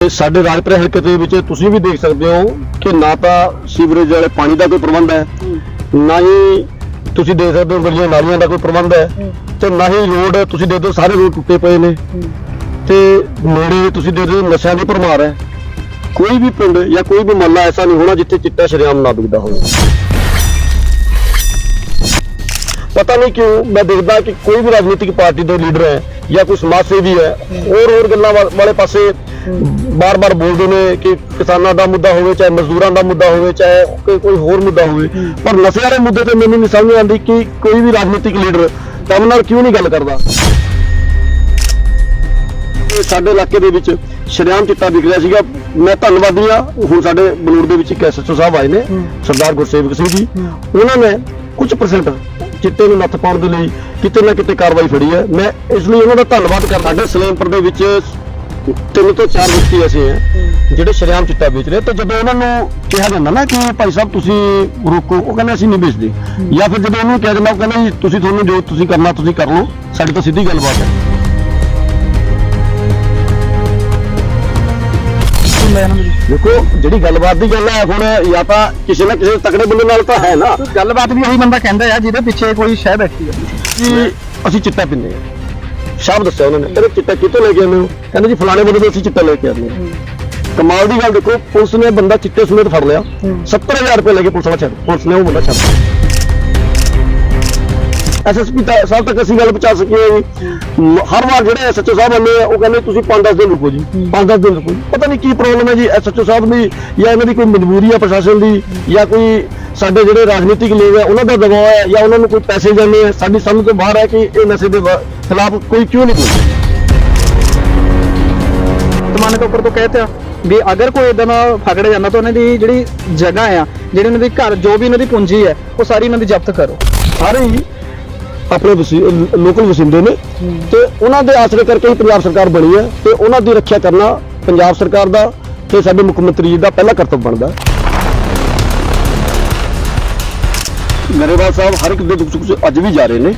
ਸਾਡੇ ਰਾਜਪੁਰਾ ਹਲਕੇ ਦੇ ਵਿੱਚ ਤੁਸੀਂ ਵੀ ਦੇਖ ਸਕਦੇ ਹੋ ਕਿ ਨਾ ਤਾਂ ਸੀਵਰੇਜ ਵਾਲੇ ਪਾਣੀ ਦਾ ਕੋਈ ਪ੍ਰਬੰਧ ਹੈ ਨਾ ਹੀ ਤੁਸੀਂ ਦੇਖ ਸਕਦੇ ਹੋ ਗਲੀਆਂ ਨਾਲੀਆਂ ਦਾ ਕੋਈ ਪ੍ਰਬੰਧ ਹੈ ਤੇ ਨਾ ਹੀ ਰੋਡ ਤੁਸੀਂ ਦੇਖਦੇ ਹੋ ਸਾਰੇ ਰੋਡ ਟੁੱਟੇ ਪਏ ਨੇ। ਤੇ ਨੇੜੇ ਤੁਸੀਂ ਦੇਖਦੇ ਹੋ ਨਸ਼ਿਆਂ ਦੀ ਭਰਮਾਰ ਹੈ। ਕੋਈ ਵੀ ਪਿੰਡ ਜਾਂ ਕੋਈ ਵੀ ਮਹੱਲਾ ਐਸਾ ਨਹੀਂ ਹੋਣਾ ਜਿੱਥੇ ਚਿੱਟਾ ਸ਼ਰੇਆਮ ਨਾ ਵਿਕਦਾ ਹੋਵੇ। ਪਤਾ ਨਹੀਂ ਕਿਉਂ ਮੈਂ ਦੇਖਦਾ ਕਿ ਕੋਈ ਵੀ ਰਾਜਨੀਤਿਕ ਪਾਰਟੀ ਦੇ ਲੀਡਰ ਹੈ ਜਾਂ ਕੋਈ ਸਮਾਜ ਸੇਵੀ ਹੈ ਹੋਰ ਹੋਰ ਗੱਲਾਂ ਵਾਲੇ ਪਾਸੇ ਬਾਰ-ਬਾਰ ਬੋਲਦੇ ਨੇ ਕਿ ਕਿਸਾਨਾਂ ਦਾ ਮੁੱਦਾ ਹੋਵੇ ਚਾਹੇ ਮਜ਼ਦੂਰਾਂ ਦਾ ਮੁੱਦਾ ਹੋਵੇ ਚਾਹੇ ਕੋਈ ਹੋਰ ਮੁੱਦਾ ਹੋਵੇ। ਪਰ ਨਸ਼ੇ ਵਾਲੇ ਮੁੱਦੇ ਤੇ ਮੈਨੂੰ ਨਹੀਂ ਸਮਝ ਆਉਂਦੀ ਕਿ ਕੋਈ ਵੀ ਰਾਜਨੀਤਿਕ ਲੀਡਰ ਕੰਮ ਨਾਲ ਕਿਉਂ ਨਹੀਂ ਗੱਲ ਕਰਦਾ। ਸਾਡੇ ਇਲਾਕੇ ਦੇ ਵਿੱਚ ਸ਼ਰੇਆਮ ਚਿੱਟਾ ਵਿਕ ਰਿਹਾ ਸੀਗਾ। ਮੈਂ ਧੰਨਵਾਦੀ ਆ ਹੁਣ ਸਾਡੇ ਬਨੂੜ ਦੇ ਵਿੱਚ ਇੱਕ ਐਸਐਚਓ ਸਾਹਿਬ ਆਏ ਨੇ ਸਰਦਾਰ ਗੁਰਸੇਵਕ ਸਿੰਘ ਜੀ। ਉਹਨਾਂ ਨੇ ਕੁਝ ਪਰਸੈਂਟ ਚਿੱਟੇ ਨੂੰ ਨੱਥ ਪਾਉਣ ਦੇ ਲਈ ਕਿਤੇ ਨਾ ਕਿਤੇ ਕਾਰਵਾਈ ਫੜੀ ਹੈ। ਮੈਂ ਇਸ ਲਈ ਉਹਨਾਂ ਦਾ ਧੰਨਵਾਦ ਕਰਦਾ। ਸਾਡੇ ਸਲੇਮਪੁਰ ਦੇ ਵਿੱਚ ਤਿੰਨ ਤੋਂ ਚਾਰ ਵਿਅਕਤੀ ਐਸੇ ਹੈ ਜਿਹੜੇ ਸ਼ਰੇਆਮ ਚਿੱਟਾ ਵੇਚ ਰਹੇ। ਤੇ ਜਦੋਂ ਉਹਨਾਂ ਨੂੰ ਕਿਹਾ ਜਾਂਦਾ ਨਾ ਕਿ ਭਾਈ ਸਾਹਿਬ ਤੁਸੀਂ ਰੋਕੋ ਉਹ ਕਹਿੰਦੇ ਅਸੀਂ ਨਹੀਂ ਵੇਚਦੇ। ਜਾਂ ਫਿਰ ਜਦੋਂ ਉਹਨੂੰ ਕਿਹਾ ਜਾਂਦਾ ਉਹ ਕਹਿੰਦੇ ਜੀ ਤੁਸੀਂ ਤੁਹਾਨੂੰ ਜੋ ਤੁਸੀਂ ਕਰਨਾ ਤੁਸੀਂ ਕਰ ਲਓ। ਸਾਡੀ ਤਾਂ ਸਿੱਧੀ ਗੱਲਬਾਤ ਹੈ। ਦੇਖੋ ਜਿਹੜੀ ਗੱਲਬਾਤ ਦੀ ਗੱਲ ਹੈ ਹੁਣ ਜਾਂ ਤਾਂ ਕਿਸੇ ਨਾ ਕਿਸੇ ਤਕੜੇ ਬੰਦੇ ਨਾਲ ਤਾਂ ਹੈ ਨਾ। ਗੱਲਬਾਤ ਵੀ ਉਹੀ ਬੰਦਾ ਕਹਿੰਦਾ ਆ ਜਿਹਦੇ ਪਿੱਛੇ ਕੋਈ ਸ਼ਹਿ ਬੈਠੀ ਆ। ਕਿ ਅਸੀਂ ਚਿੱਟਾ ਪੀਂਦੇ ਹਾਂ ਸ਼ਾਬ ਦੱਸਿਆ ਉਹਨਾਂ ਨੇ। ਕਹਿੰਦੇ ਚਿੱਟਾ ਕਿੱਥੋਂ ਲੈ ਕੇ ਆਉਂਦੇ ਹੋ? ਕਹਿੰਦੇ ਜੀ ਫਲਾਣੇ ਬੰਦੇ ਤੋਂ ਅਸੀਂ ਚਿੱਟਾ ਲੈ ਕੇ ਆਉਂਦੇ ਹਾਂ। ਕਮਾਲ ਦੀ ਗੱਲ ਦੇਖੋ ਪੁਲਿਸ ਨੇ ਬੰਦਾ ਚਿੱਟੇ ਸਮੇਤ ਫੜ ਲਿਆ। 70000 ਰੁਪਏ ਲੈ ਕੇ ਪੁਲਿਸ ਵਾਲਾ ਛੱਡ ਪੁਲਿਸ ਨੇ ਉਹ ਬੰਦਾ ਛੱਡ ਐਸਐਸਪੀ ਸਾਹਿਬ ਤੱਕ ਅਸੀਂ ਗੱਲ ਪਹੁੰਚਾ ਸਕੀ ਹਾਂ। ਜੀ ਹਰ ਵਾਰ ਜਿਹੜੇ ਐਸਐਚਓ ਸਾਹਿਬ ਆਉਂਦੇ ਆ ਉਹ ਕਹਿੰਦੇ ਤੁਸੀਂ 5-10 ਦਿਨ ਰੁਕੋ ਜੀ। 5-10 ਦਿਨ ਰੁਕੋ। ਪਤਾ ਨਹੀਂ ਕੀ ਪ੍ਰੋਬਲਮ ਹੈ ਜੀ ਐਸਐਚਓ ਸਾਹਿਬ ਦੀ ਜਾਂ ਇਹਨਾਂ ਦੀ ਕੋਈ ਮਜਬੂਰੀ ਹੈ ਪ੍ਰਸ਼ਾਸਨ ਦੀ ਜਾਂ ਕੋਈ ਸਾਡੇ ਜਿਹੜੇ ਰਾਜਨੀਤਿਕ ਲੋਕ ਹੈ ਉਹਨਾਂ ਦਾ ਦਬਾਅ ਹੈ ਜਾਂ ਉਹਨਾਂ ਨੂੰ ਕੋਈ ਪੈਸੇ ਜਾਂਦੇ ਆ ਸਾਡੀ ਸਮਝ ਤੋਂ ਬਾਹਰ ਹੈ ਕਿ ਇਹ ਨਸ਼ੇ ਦੇ ਖਿਲਾਫ ਕੋਈ ਕਿਉਂ ਨਹੀਂ ਬੋਲਦਾ। ਜ਼ਮਾਨੇ ਤੋਂ ਉੱਪਰ ਤੋਂ ਕਹਿਤਾ ਵੀ ਅਗਰ ਕੋਈ ਇਦਾਂ ਦਾ ਫਕੜਿਆ ਜਾਂਦਾ ਤਾਂ ਉਹਨਾਂ ਦੀ ਜਿਹੜੀ ਜਗ੍ਹਾ ਆ ਜਿਹੜੀ ਉਹਨਾਂ ਦੀ ਘਰ ਜੋ ਵੀ ਉਹਨਾਂ ਦੀ ਪੂੰਜੀ ਹੈ ਉਹ ਸਾਰੀ ਉਹਨਾਂ ਦੀ ਜ਼ਬਤ ਕਰੋ। ਸਾਰੇ ਹੀ ਆਪਣੇ ਲੋਕਲ ਵਸਿੰਦੇ ਨੇ ਤੇ ਉਹਨਾਂ ਦੇ ਆਸਰੇ ਕਰਕੇ ਹੀ ਪੰਜਾਬ ਸਰਕਾਰ ਬਣੀ ਹੈ ਤੇ ਉਹਨਾਂ ਦੀ ਰੱਖਿਆ ਕਰਨਾ ਪੰਜਾਬ ਸਰਕਾਰ ਦਾ ਤੇ ਸਾਡੇ ਮੁੱਖ ਮੰਤਰੀ ਜੀ ਦਾ ਪਹਿਲਾ ਕਰਤੱਵ ਬਣਦਾ। ਗਰੇਵਾਲ ਸਾਹਿਬ ਹਰ ਇੱਕ ਦੇ ਦੁੱਖ ਸੁੱਖ 'ਚ ਅੱਜ ਵੀ ਜਾ ਰਹੇ ਨੇ।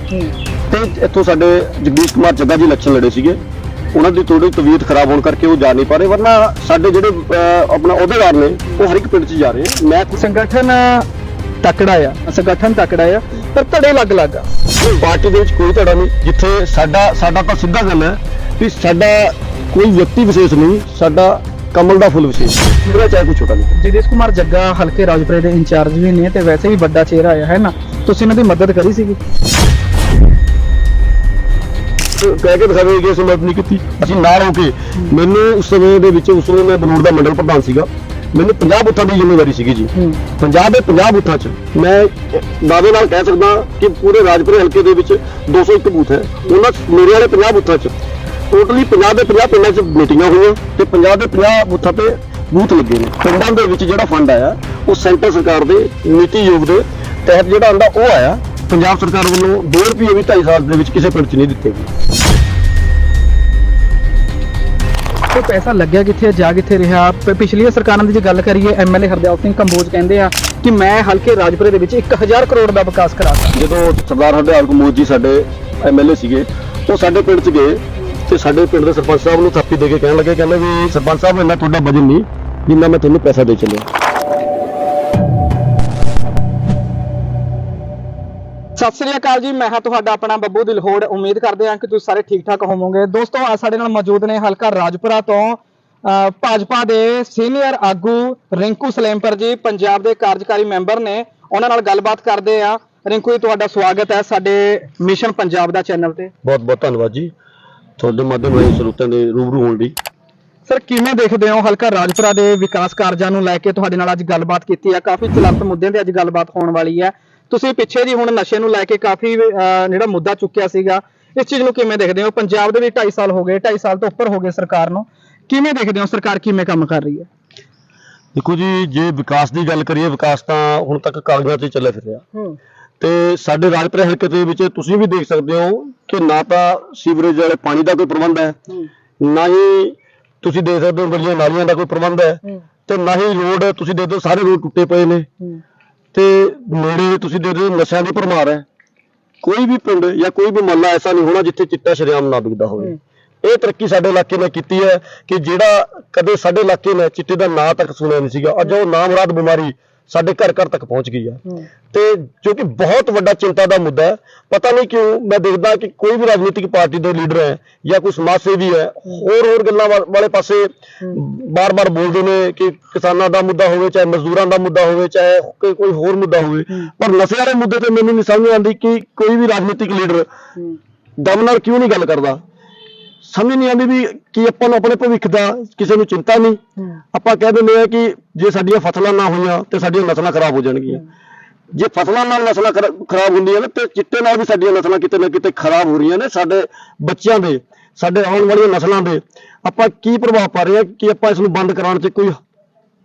ਤੇ ਇੱਥੋਂ ਸਾਡੇ ਜਗਦੀਸ਼ ਕੁਮਾਰ ਜੱਗਾ ਜੀ ਇਲੈਕਸ਼ਨ ਲੜੇ ਸੀਗੇ। ਉਹਨਾਂ ਦੀ ਥੋੜੀ ਤਬੀਅਤ ਖਰਾਬ ਹੋਣ ਕਰਕੇ ਉਹ ਜਾ ਨਹੀਂ ਪਾ ਰਹੇ ਵਰਨਾ ਸਾਡੇ ਜਿਹੜੇ ਅਹ, ਆਪਣਾ ਅਹੁਦੇਦਾਰ ਨੇ ਉਹ ਹਰ ਇੱਕ ਪਿੰਡ 'ਚ ਜਾ ਰਹੇ ਆ ਮੈਂ ਸੰਗਠਨ ਤਕੜਾ ਆ ਸੰਗਠਨ ਤਕੜਾ ਆ ਪਰ ਧੜੇ ਅਲੱਗ-ਅਲੱਗ ਆ। ਪਾਰਟੀ ਦੇ ਵਿੱਚ ਕੋਈ ਧੜਾ ਨਹੀਂ ਜਿੱਥੇ ਸਾਡਾ ਸਾਡਾ ਤਾਂ ਸਿੱਧਾ ਗੱਲ ਹੈ ਵੀ ਸਾਡਾ ਕੋਈ ਵਿਅਕਤੀ ਵਿਸ਼ੇਸ਼ ਨਹੀਂ ਸਾਡਾ ਕਮਲ ਦਾ ਫੁੱਲ ਵਿਸ਼ੇਸ਼ ਮੇਰਾ ਚਾਹੇ ਕੋਈ ਛੋਟਾ ਨਹੀਂ ਜਗਦੀਸ਼ ਕੁਮਾਰ ਜੱਗਾ ਹਲਕੇ ਰਾਜਪੁਰੇ ਦੇ ਇੰਚਾਰਜ ਵੀ ਨੇ ਤੇ ਵੈਸੇ ਵੀ ਵੱਡਾ ਚਿਹਰਾ ਆ ਹੈ ਨਾ? ਤੁਸੀਂ ਇਹਨਾਂ ਦੀ ਮਦਦ ਕਰੀ ਸੀਗੀ? ਕਹਿ ਕੇ ਦਿਖਾਵੇ ਕਿ ਅਸੀਂ ਮਦਦ ਨਹੀਂ ਕੀਤੀ। ਅਸੀਂ ਨਾਲ ਹੋ ਕੇ ਮੈਨੂੰ ਉਸ ਸਮੇਂ ਦੇ ਵਿੱਚ ਉਸ ਵੇਲੇ ਮੈਂ ਬਨੂੜ ਦਾ ਮੰਡਲ ਪ੍ਰਧਾਨ ਸੀਗਾ। ਮੈਨੂੰ 50 ਬੂਥਾਂ ਦੀ ਜ਼ਿੰਮੇਵਾਰੀ ਸੀਗੀ ਜੀ। ਪੰਜਾਬ ਦੇ 50 ਬੂਥਾਂ 'ਚ ਮੈਂ ਦਾਅਵੇ ਨਾਲ ਕਹਿ ਸਕਦਾ ਕਿ ਪੂਰੇ ਰਾਜਪੁਰੇ ਹਲਕੇ ਦੇ ਵਿੱਚ 201 ਬੂਥ ਹੈ। ਉਹਨਾਂ ਮੇਰੇ ਵਾਲੇ 50 ਬੂਥਾਂ 'ਚ ਟੋਟਲੀ 50 ਦੇ 50 ਪਿੰਡਾਂ 'ਚ ਮੀਟਿੰਗਾਂ ਹੋਈਆਂ ਤੇ 50 ਦੇ 50 ਬੂਥਾਂ ਤੇ ਬੂਥ ਲੱਗੇ ਨੇ। ਪਿੰਡਾਂ ਦੇ ਵਿੱਚ ਜਿਹੜਾ ਫੰਡ ਆਇਆ ਉਹ ਸੈਂਟਰ ਸਰਕਾਰ ਦੇ ਨੀਤੀ ਯੋਗ ਦੇ ਤਹਿਤ ਜਿਹੜਾ ਆਂਦਾ ਉਹ ਆਇਆ। ਪੰਜਾਬ ਸਰਕਾਰ ਵੱਲੋਂ 2 ਰੁਪਏ ਵੀ 2.5 ਸਾਲ ਦੇ ਵਿੱਚ ਕਿਸੇ ਪਿੰਡ 'ਚ ਨਹੀਂ ਦਿੱਤੇ ਗਏ। ਉਹ ਪੈਸਾ ਲੱਗਿਆ ਕਿੱਥੇ ਜਾ ਕਿੱਥੇ ਰਿਹਾ? ਪਿਛਲੀਆਂ ਸਰਕਾਰਾਂ ਦੀ ਜੇ ਗੱਲ ਕਰੀਏ ਐਮਐਲਏ ਹਰਦਿਆਲ ਸਿੰਘ ਕੰਬੋਜ ਕਹਿੰਦੇ ਆ ਕਿ ਮੈਂ ਹਲਕੇ ਰਾਜਪੁਰੇ ਦੇ ਵਿੱਚ 1000 ਕਰੋੜ ਦਾ ਵਿਕਾਸ ਕਰਾਤਾ ਜਦੋਂ ਸਰਦਾਰ ਹਰਦਿਆਲ ਕਮੋਦ ਜੀ ਸਾਡੇ ਐਮਐਲਏ ਸੀਗੇ ਉਹ ਸਾਡੇ ਪਿੰਡ 'ਚ ਗਏ। ਤੇ ਸਾਡੇ ਪਿੰਡ ਦੇ ਸਰਪੰਚ ਸਾਹਿਬ ਨੂੰ ਥਾਪੀ ਦੇ ਕੇ ਕਹਿਣ ਲੱਗੇ ਕਹਿੰਦੇ ਵੀ ਸਰਪੰਚ ਸਾਹਿਬ ਇੰਨਾ ਤੁਹਾਡਾ ਵਜਨ ਨਹੀਂ ਜਿੰਨਾ ਮੈਂ ਤੁਹਾਨੂੰ ਪੈਸਾ ਦੇ ਚੱਲਿਆ। ਸਤਿ ਸ੍ਰੀ ਅਕਾਲ ਜੀ ਮੈਂ ਹਾਂ ਤੁਹਾਡਾ ਆਪਣਾ ਬੱਬੂ ਦਿਲਹੋੜ। ਉਮੀਦ ਕਰਦੇ ਹਾਂ ਕਿ ਤੁਸੀਂ ਸਾਰੇ ਠੀਕ ਠਾਕ ਹੋਵੋਗੇ। ਦੋਸਤੋ ਅੱਜ ਸਾਡੇ ਨਾਲ ਮੌਜੂਦ ਨੇ ਹਲਕਾ ਰਾਜਪੁਰਾ ਤੋਂ ਅਹ, ਭਾਜਪਾ ਦੇ ਸੀਨੀਅਰ ਆਗੂ ਰਿੰਕੂ ਸਲੇਮਪਰ ਜੀ ਪੰਜਾਬ ਦੇ ਕਾਰਜਕਾਰੀ ਮੈਂਬਰ ਨੇ। ਉਹਨਾਂ ਨਾਲ ਗੱਲਬਾਤ ਕਰਦੇ ਆ ਰਿੰਕੂ ਜੀ ਤੁਹਾਡਾ ਸਵਾਗਤ ਹੈ ਸਾਡੇ ਮਿਸ਼ਨ ਪੰਜਾਬ ਦਾ ਚੈਨਲ ਤੇ। ਬਹੁਤ ਬਹੁਤ ਧੰਨਵਾਦ ਜੀ। ਤੁਹਾਡੇ ਮਾਧਿਅਮ ਰਾਹੀਂ ਸਰੋਤਿਆਂ ਦੇ ਰੂਬਰੂ ਹੋਣ ਲਈ। ਸਰ ਕਿਵੇਂ ਦੇਖਦੇ ਹੋ ਹਲਕਾ ਰਾਜਪੁਰਾ ਦੇ ਵਿਕਾਸ ਕਾਰਜਾਂ ਨੂੰ ਲੈ ਕੇ ਤੁਹਾਡੇ ਨਾਲ ਅੱਜ ਗੱਲਬਾਤ ਕੀਤੀ ਹੈ? ਕਾਫੀ ਚਲੰਤ ਮੁੱਦਿਆਂ ਤੇ ਅੱਜ ਗੱਲਬਾਤ ਹੋਣ ਵਾਲੀ ਹੈ। ਤੁਸੀਂ ਪਿੱਛੇ ਜੀ ਹੁਣ ਨਸ਼ੇ ਨੂੰ ਲੈ ਕੇ ਕਾਫੀ ਜਿਹੜਾ ਮੁੱਦਾ ਚੁੱਕਿਆ ਸੀਗਾ ਇਸ ਚੀਜ਼ ਨੂੰ ਕਿਵੇਂ ਦੇਖਦੇ ਹੋ? ਪੰਜਾਬ ਦੇ ਵੀ 2.5 ਸਾਲ ਹੋ ਗਏ 2.5 ਸਾਲ ਤੋਂ ਉੱਪਰ ਹੋ ਗਏ ਸਰਕਾਰ ਨੂੰ। ਕਿਵੇਂ ਦੇਖਦੇ ਹੋ ਸਰਕਾਰ ਕਿਵੇਂ ਕੰਮ ਕਰ ਰਹੀ ਹੈ? ਦੇਖੋ ਜੀ ਜੇ ਵਿਕਾਸ ਦੀ ਗੱਲ ਕਰੀਏ ਵਿਕਾਸ ਤਾਂ ਹੁਣ ਤੱਕ ਕਾਗਜ਼ਾਂ 'ਤੇ ਚੱਲਿਆ ਫਿਰ ਰਿਹਾ ਹੂੰ। ਤੇ ਸਾਡੇ ਰਾਜਪੁਰਾ ਹਲਕੇ ਦੇ ਵਿੱਚ ਤੁਸੀਂ ਵੀ ਦੇਖ ਸਕਦੇ ਹੋ ਕਿ ਨਾ ਤਾਂ ਸੀਵਰੇਜ ਵਾਲੇ ਪਾਣੀ ਦਾ ਕੋਈ ਪ੍ਰਬੰਧ ਹੈ ਨਾ ਹੀ ਤੁਸੀਂ ਦੇਖ ਸਕਦੇ ਹੋ ਗਲੀਆਂ ਨਾਲੀਆਂ ਦਾ ਕੋਈ ਪ੍ਰਬੰਧ ਹੈ ਤੇ ਨਾ ਹੀ ਰੋਡ ਤੁਸੀਂ ਦੇਖਦੇ ਹੋ ਸਾਰੇ ਰੋਡ ਟੁੱਟੇ ਪਏ ਨੇ। ਤੇ ਨੇੜੇ ਤੁਸੀਂ ਦੇਖਦੇ ਹੋ ਨਸ਼ਿਆਂ ਦੀ ਭਰਮਾਰ ਹੈ। ਕੋਈ ਵੀ ਪਿੰਡ ਜਾਂ ਕੋਈ ਵੀ ਮਹੱਲਾ ਐਸਾ ਨਹੀਂ ਹੋਣਾ ਜਿੱਥੇ ਚਿੱਟਾ ਸ਼ਰੇਆਮ ਨਾ ਵਿਕਦਾ ਹੋਵੇ। ਇਹ ਤਰੱਕੀ ਸਾਡੇ ਇਲਾਕੇ ਨੇ ਕੀਤੀ ਹੈ ਕਿ ਜਿਹੜਾ ਕਦੇ ਸਾਡੇ ਇਲਾਕੇ ਨੇ ਚਿੱਟੇ ਦਾ ਨਾਂ ਤੱਕ ਸੁਣਿਆ ਨਹੀਂ ਸੀਗਾ। ਅੱਜ ਉਹ ਨਾਮਰਾਦ ਬਿਮਾਰੀ ਸਾਡੇ ਘਰ ਘਰ ਤੱਕ ਪਹੁੰਚ ਗਈ ਹੈ। ਤੇ ਜੋ ਕਿ ਬਹੁਤ ਵੱਡਾ ਚਿੰਤਾ ਦਾ ਮੁੱਦਾ ਹੈ ਪਤਾ ਨਹੀਂ ਕਿਉਂ ਮੈਂ ਦੇਖਦਾ ਕਿ ਕੋਈ ਵੀ ਰਾਜਨੀਤਿਕ ਪਾਰਟੀ ਦੇ ਲੀਡਰ ਹੈ ਜਾਂ ਕੋਈ ਸਮਾਜ ਸੇਵੀ ਹੈ ਹੋਰ ਹੋਰ ਗੱਲਾਂ ਵਾਲੇ ਪਾਸੇ ਬਾਰ-ਬਾਰ ਬੋਲਦੇ ਨੇ ਕਿ ਕਿਸਾਨਾਂ ਦਾ ਮੁੱਦਾ ਹੋਵੇ ਚਾਹੇ ਮਜ਼ਦੂਰਾਂ ਦਾ ਮੁੱਦਾ ਹੋਵੇ ਚਾਹੇ ਕੋਈ ਕੋਈ ਹੋਰ ਮੁੱਦਾ ਹੋਵੇ। ਪਰ ਨਸ਼ੇ ਵਾਲੇ ਮੁੱਦੇ ਤੇ ਮੈਨੂੰ ਨਹੀਂ ਸਮਝ ਆਉਂਦੀ ਕਿ ਕੋਈ ਵੀ ਰਾਜਨੀਤਿਕ ਲੀਡਰ ਦਮ ਨਾਲ ਕਿਉਂ ਨਹੀਂ ਗੱਲ ਕਰਦਾ? ਸਮਝ ਨਹੀਂ ਆਉਂਦੀ ਵੀ ਕਿ ਆਪਾਂ ਨੂੰ ਆਪਣੇ ਭਵਿੱਖ ਦਾ ਕਿਸੇ ਨੂੰ ਚਿੰਤਾ ਨਹੀਂ। ਆਪਾਂ ਕਹਿ ਦਿੰਦੇ ਆ ਕਿ ਜੇ ਸਾਡੀਆਂ ਫਸਲਾਂ ਨਾ ਹੋਈਆਂ ਤੇ ਸਾਡੀਆਂ ਨਸਲਾਂ ਖਰਾਬ ਹੋ ਜਾਣਗੀਆਂ। ਜੇ ਫਸਲਾਂ ਨਾਲ ਨਸਲਾਂ ਖਰਾ- ਖਰਾਬ ਹੁੰਦੀਆਂ ਨੇ ਤੇ ਚਿੱਟੇ ਨਾਲ ਵੀ ਸਾਡੀਆਂ ਨਸਲਾਂ ਕਿਤੇ ਨਾ ਕਿਤੇ ਖਰਾਬ ਹੋ ਰਹੀਆਂ ਨੇ ਸਾਡੇ ਬੱਚਿਆਂ ਦੇ ਸਾਡੇ ਆਉਣ ਵਾਲੀਆਂ ਨਸਲਾਂ ਦੇ। ਆਪਾਂ ਕੀ ਪ੍ਰਭਾਵ ਪਾ ਰਹੇ ਆ ਕਿ ਆਪਾਂ ਇਸ ਨੂੰ ਬੰਦ ਕਰਾਉਣ 'ਚ ਕੋਈ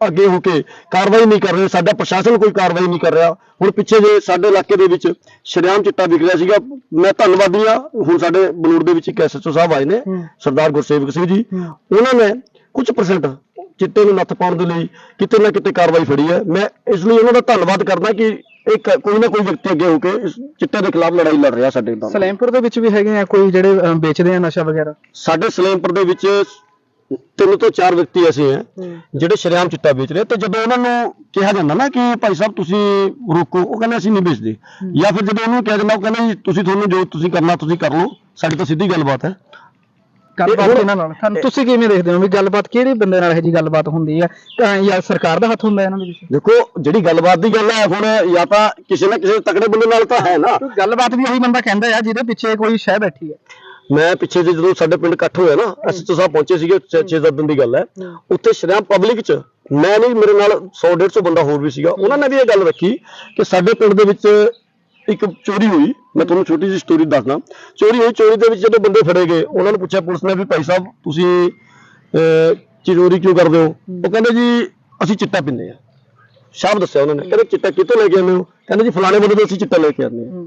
ਅੱਗੇ ਹੋ ਕੇ ਕਾਰਵਾਈ ਨਹੀਂ ਕਰ ਰਹੇ ਸਾਡਾ ਪ੍ਰਸ਼ਾਸਨ ਕੋਈ ਕਾਰਵਾਈ ਨਹੀਂ ਕਰ ਰਿਹਾ। ਹੁਣ ਪਿੱਛੇ ਜੇ ਸਾਡੇ ਇਲਾਕੇ ਦੇ ਵਿੱਚ ਸ਼ਰੇਆਮ ਚਿੱਟਾ ਵਿਕ ਰਿਹਾ ਸੀਗਾ ਮੈਂ ਧੰਨਵਾਦੀ ਆ ਹੁਣ ਸਾਡੇ ਬਨੂੜ ਦੇ ਵਿੱਚ ਇੱਕ ਐਸਐਚਓ ਸਾਹਿਬ ਆਏ ਨੇ ਸਰਦਾਰ ਗੁਰਸੇਵਕ ਸਿੰਘ ਜੀ। ਉਹਨਾਂ ਨੇ ਕੁਝ ਪਰਸੈਂਟ ਚਿੱਟੇ ਨੂੰ ਨੱਥ ਪਾਉਣ ਦੇ ਲਈ ਕਿਤੇ ਨਾ ਕਿਤੇ ਕਾਰਵਾਈ ਫੜੀ ਹੈ। ਮੈਂ ਇਸ ਲਈ ਉਹਨਾਂ ਦਾ ਧੰਨਵਾਦ ਕਰਦਾ ਕਿ ਇੱਕ ਕੋਈ ਨਾ ਕੋਈ ਵਿਅਕਤੀ ਅੱਗੇ ਹੋ ਕੇ ਇਸ ਚਿੱਟੇ ਦੇ ਖਿਲਾਫ ਲੜਾਈ ਲੜ ਰਿਹਾ ਸਾਡੇ ਨਾਲ। ਸਲੈਮਪੁਰ ਦੇ ਵਿੱਚ ਵੀ ਹੈਗੇ ਆ ਕੋਈ ਜਿਹੜੇ ਵੇਚਦੇ ਆ ਨਸ਼ਾ ਵਗੈਰਾ? ਸਾਡੇ ਸਲੇਮਪੁਰ ਦੇ ਵਿੱਚ ਤਿੰਨ ਤੋਂ ਚਾਰ ਵਿਅਕਤੀ ਐਸੇ ਹੈ ਜਿਹੜੇ ਸ਼ਰੇਆਮ ਚਿੱਟਾ ਵੇਚ ਰਹੇ ਤੇ ਜਦੋਂ ਉਹਨਾਂ ਨੂੰ ਕਿਹਾ ਜਾਂਦਾ ਨਾ ਕਿ ਭਾਈ ਸਾਹਿਬ ਤੁਸੀਂ ਰੋਕੋ ਉਹ ਕਹਿੰਦੇ ਅਸੀਂ ਨਹੀਂ ਵੇਚਦੇ। ਜਾਂ ਫਿਰ ਜਦੋਂ ਉਹਨੂੰ ਕਿਹਾ ਜਾਂਦਾ ਉਹ ਕਹਿੰਦੇ ਜੀ ਤੁਸੀਂ ਤੁਹਾਨੂੰ ਜੋ ਤੁਸੀਂ ਕਰਨਾ ਤੁਸੀਂ ਕਰ ਲਓ। ਸਾਡੀ ਤਾਂ ਸਿੱਧੀ ਗੱਲਬਾਤ ਹੈ। ਗੱਲਬਾਤ ਹੁਣ- ਇਹਨਾਂ ਨਾਲ। ਤੁਹਾਨੂੰ ਤੁਸੀਂ ਕਿਵੇਂ ਦੇਖਦੇ ਹੋ ਵੀ ਗੱਲਬਾਤ ਕਿਹੜੇ ਬੰਦੇ ਨਾਲ ਇਹ ਜੀ ਗੱਲਬਾਤ ਹੁੰਦੀ ਹੈ ਤਾਂ ਜਾਂ ਸਰਕਾਰ ਦਾ ਹੱਥ ਹੁੰਦਾ ਇਹਨਾਂ ਦੇ ਵਿੱਚ। ਦੇਖੋ ਜਿਹੜੀ ਗੱਲਬਾਤ ਦੀ ਗੱਲ ਹੈ ਹੁਣ ਜਾਂ ਤਾਂ ਕਿਸੇ ਨਾ ਕਿਸੇ ਤਕੜੇ ਬੰਦੇ ਨਾਲ ਤਾਂ ਹੈ ਨਾ। ਗੱਲਬਾਤ ਵੀ ਉਹੀ ਬੰਦਾ ਕਹਿੰਦਾ ਆ ਜਿਹਦੇ ਪਿੱਛੇ ਕੋਈ ਸ਼ਹਿ ਬੈਠੀ ਹੈ ਮੈਂ ਪਿੱਛੇ ਜੇ ਜਦੋਂ ਸਾਡੇ ਪਿੰਡ ਇਕੱਠ ਹੋਇਆ ਨਾ ਐਸਐਚਓ ਸਾਹਿਬ ਪਹੁੰਚੇ ਸੀਗੇ 6-7 ਦਿਨ ਦੀ ਗੱਲ ਹੈ। ਉੱਥੇ ਸ਼ਰੇਆਮ ਪਬਲਿਕ 'ਚ ਮੈਂ ਨਹੀਂ ਮੇਰੇ ਨਾਲ 100-150 ਬੰਦਾ ਹੋਰ ਵੀ ਸੀਗਾ। ਉਹਨਾਂ ਨੇ ਵੀ ਇਹ ਗੱਲ ਰੱਖੀ ਕਿ ਸਾਡੇ ਪਿੰਡ ਦੇ ਵਿੱਚ ਇੱਕ ਚੋਰੀ ਹੋਈ। ਮੈਂ ਤੁਹਾਨੂੰ ਛੋਟੀ ਜਿਹੀ ਸਟੋਰੀ ਦੱਸਦਾ। ਚੋਰੀ ਹੋਈ ਚੋਰੀ ਦੇ ਵਿੱਚ ਜਦੋਂ ਬੰਦੇ ਫੜੇ ਗਏ ਉਹਨਾਂ ਨੂੰ ਪੁੱਛਿਆ ਪੁਲਿਸ ਨੇ ਵੀ ਭਾਈ ਸਾਹਿਬ ਤੁਸੀਂ ਚੋਰੀ ਕਿਉਂ ਕਰਦੇ ਹੋ? ਉਹ ਕਹਿੰਦੇ ਜੀ ਅਸੀਂ ਚਿੱਟਾ ਪੀਂਦੇ ਆ ਸ਼ਾਬ ਦੱਸਿਆ ਉਹਨਾਂ ਨੇ। ਕਹਿੰਦੇ ਚਿੱਟਾ ਕਿੱਥੋਂ ਲੈ ਕੇ ਆਉਂਦੇ ਹੋ? ਕਹਿੰਦੇ ਜੀ ਫਲਾਣੇ ਬੰਦੇ ਤੋਂ ਅਸੀਂ ਚਿੱਟਾ ਲੈ ਕੇ ਆਉਂਦੇ ਹਾਂ।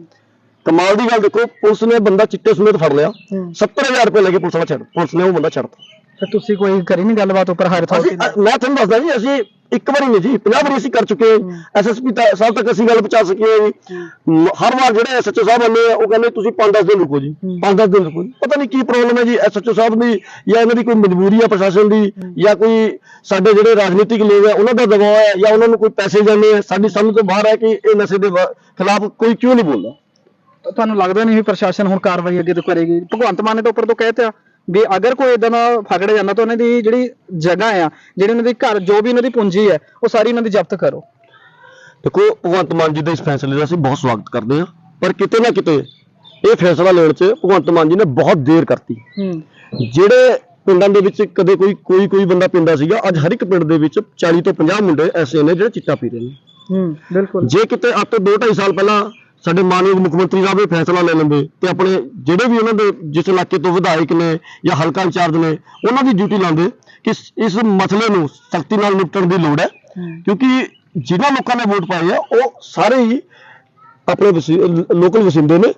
ਕਮਾਲ ਦੀ ਗੱਲ ਦੇਖੋ ਪੁਲਿਸ ਨੇ ਬੰਦਾ ਚਿੱਟੇ ਸਮੇਤ ਫੜ ਲਿਆ। 70000 ਰੁਪਏ ਲੈ ਕੇ ਪੁਲਿਸ ਵਾਲਾ ਛੱਡ ਪੁਲਿਸ ਨੇ ਉਹ ਬੰਦਾ ਛੱਡਤਾ। ਤੇ ਤੁਸੀਂ ਕੋਈ ਕਰੀ ਨਹੀਂ ਗੱਲਬਾਤ ਉੱਪਰ ਹਾਇਰ ਅਸੀਂ ਅ- ਮੈਂ ਤੁਹਾਨੂੰ ਦੱਸਦਾ ਜੀ ਅਸੀਂ ਇੱਕ ਵਾਰੀ ਨਹੀਂ ਜੀ 50 ਵਾਰੀ ਅਸੀਂ ਕਰ ਚੁੱਕੇ ਐਸਐਸਪੀ ਸਾਹਿਬ ਤੱਕ ਅਸੀਂ ਗੱਲ ਪਹੁੰਚਾ ਸਕੇ ਜੀ। ਮ- ਹਰ ਵਾਰ ਜਿਹੜੇ ਐਸਐਚਓ ਸਾਹਿਬ ਆਉਂਦੇ ਆ ਉਹ ਕਹਿੰਦੇ ਤੁਸੀਂ 5-10 ਦਿਨ ਰੁਕੋ ਜੀ। 5-10 ਦਿਨ ਰੁਕੋ ਜੀ। ਪਤਾ ਨਹੀਂ ਕੀ ਪ੍ਰੋਬਲਮ ਹੈ ਜੀ ਐਸਐਚਓ ਸਾਹਿਬ ਦੀ ਜਾਂ ਇਹਨਾਂ ਦੀ ਕੋਈ ਮਜਬੂਰੀ ਹੈ ਪ੍ਰਸ਼ਾਸਨ ਦੀ ਜਾਂ ਕੋਈ ਸਾਡੇ ਜਿਹੜੇ ਰਾਜਨੀਤਿਕ ਲੋਕ ਆ ਉਹਨਾਂ ਦਾ ਦਬਾਅ ਹੈ ਜਾਂ ਉਹਨਾਂ ਨੂੰ ਕੋਈ ਪੈਸੇ ਜਾਂਦੇ ਆ। ਸਾਡੀ ਸਮਝ ਤੋਂ ਬਾਹਰ ਹੈ ਕਿ ਇਹ ਨਸ਼ੇ ਦੇ ਖਿਲਾਫ ਕੋਈ ਕਿਉਂ ਨਹੀਂ ਬੋਲਦਾ। ਤੁਹਾਨੂੰ ਲੱਗਦਾ ਨਹੀਂ ਵੀ ਪ੍ਰਸ਼ਾਸਨ ਹੁਣ ਕਾਰਵਾਈ ਅੱਗੇ ਤੋਂ ਕਰੇਗੀ? ਭਗਵੰਤ ਮਾਨ ਨੇ ਤਾਂ ਉੱਪਰ ਤੋਂ ਕਹਿਤਾ ਵੀ ਅਗਰ ਕੋਈ ਇਦਾਂ ਦਾ ਫਗੜਿਆ ਜਾਂਦਾ ਤਾਂ ਉਹਨਾਂ ਦੀ ਜਿਹੜੀ ਜਗ੍ਹਾ ਆ ਜਿਹੜੀ ਉਹਨਾਂ ਦੀ ਘਰ ਜੋ ਵੀ ਉਹਨਾਂ ਦੀ ਪੂੰਜੀ ਹੈ ਉਹ ਸਾਰੀ ਉਹਨਾਂ ਦੀ ਜ਼ਬਤ ਕਰੋ। ਦੇਖੋ ਭਗਵੰਤ ਮਾਨ ਜੀ ਦੇ ਇਸ ਫੈਸਲੇ ਦਾ ਅਸੀਂ ਬਹੁਤ ਸਵਾਗਤ ਕਰਦੇ ਹਾਂ ਪਰ ਕਿਤੇ ਨਾ ਕਿਤੇ ਇਹ ਫੈਸਲਾ ਲੈਣ 'ਚ ਭਗਵੰਤ ਮਾਨ ਜੀ ਨੇ ਬਹੁਤ ਦੇਰ ਕਰਤੀ। ਜਿਹੜੇ ਪਿੰਡਾਂ ਦੇ ਵਿੱਚ ਕਦੇ ਕੋਈ ਕੋਈ ਕੋਈ ਬੰਦਾ ਪਿੰਦਾ ਸੀਗਾ ਅੱਜ ਹਰ ਇੱਕ ਪਿੰਡ ਦੇ ਵਿੱਚ 40 ਤੋਂ 50 ਮੁੰਡੇ ਐਸੇ ਨੇ ਜਿਹੜੇ ਚਿੱਟਾ ਪੀ ਰਹੇ ਨੇ। ਹੂੰ ਬਿਲਕੁਲ। ਜੇ ਕਿਤੇ ਅੱਜ ਤੋਂ 2.5 ਸਾਲ ਪਹਿਲਾਂ ਸਾਡੇ ਮਾਨਯੋਗ ਮੁੱਖ ਮੰਤਰੀ ਸਾਹਿਬ ਇਹ ਫੈਸਲਾ ਲੈ ਲੈਂਦੇ ਤੇ ਆਪਣੇ ਜਿਹੜੇ ਵੀ ਉਹਨਾਂ ਦੇ ਜਿਸ ਇਲਾਕੇ ਤੋਂ ਵਿਧਾਇਕ ਨੇ ਜਾਂ ਹਲਕਾ ਇੰਚਾਰਜ ਨੇ ਉਹਨਾਂ ਦੀ ਡਿਊਟੀ ਲਾਉਂਦੇ ਕਿ ਇਸ- ਮਸਲੇ ਨੂੰ ਸਖਤੀ ਨਾਲ ਨਿਪਟਣ ਦੀ ਲੋੜ ਹੈ। ਕਿਉਂਕਿ ਜਿਨ੍ਹਾਂ ਲੋਕਾਂ ਨੇ ਵੋਟ ਪਾਈ ਹੈ ਉਹ ਸਾਰੇ ਹੀ ਆਪਣੇ ਲੋਕਲ ਵਸਿੰਦੇ ਨੇ